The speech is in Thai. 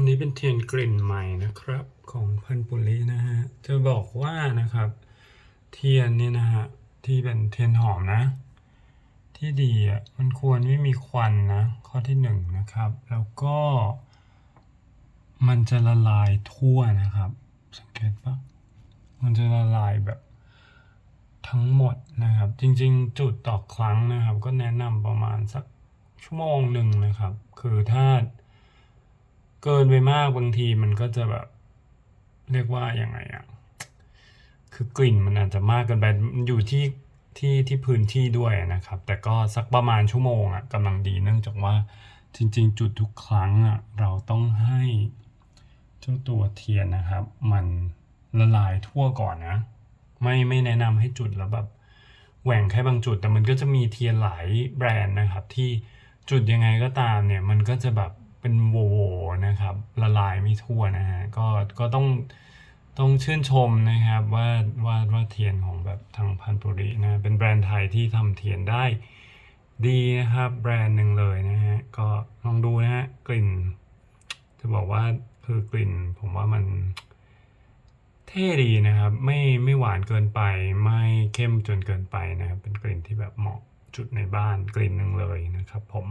อันนี้เป็นเทียนกลิ่นใหม่นะครับของพันปุรินะฮะ จะบอกว่านะครับ เทียนเนี่ยนะฮะที่เป็นเทียนหอมนะ ที่ดีอะมันควรไม่มีควันนะ ข้อที่หนึ่งนะครับ แล้วก็มันจะละลายทั่วนะครับ สังเกตปะมันจะละลายแบบทั้งหมดนะครับ จริงๆ จุดต่อครั้งนะครับ ก็แนะนำประมาณสักชั่วโมงหนึ่งนะครับ คือถ้า เกินไปมากบางทีมันก็จะแบบ เรียกว่ายังไงอะคือกลิ่นมันอาจจะมากเกินไปมันอยู่ที่ที่ที่พื้นที่ด้วยนะครับ แต่ก็สักประมาณชั่วโมงอะกำลังดีเนื่องจากว่าจริง ๆ จุดทุกครั้งอะเราต้องให้เจ้าตัวเทียนนะครับ มันละลายทั่วก่อนนะ ไม่ไม่แนะนำให้จุดแล้วแบบแหว่งแค่บางจุดแต่มันก็จะมีเทียนหลายแบรนด์นะครับ ที่จุดยังไงก็ตามเนี่ย มันก็จะแบบ เป็นโวนะครับ ละลายไม่ทั่วนะฮะก็ก็ต้องต้องชื่นชมนะครับว่าว่าว่าเทียนของแบบทางพันปุรินะเป็นแบรนด์ไทยที่ทำเทียนได้ดีนะครับแบรนด์หนึ่งเลยนะฮะก็ลองดูนะฮะกลิ่น จะบอกว่าคือกลิ่นผมว่ามันเท่ดีนะครับ ไม่ไม่หวานเกินไป ไม่เข้มจนเกินไปนะครับ เป็นกลิ่นที่แบบเหมาะจุดในบ้านกลิ่นหนึ่งเลยนะครับผม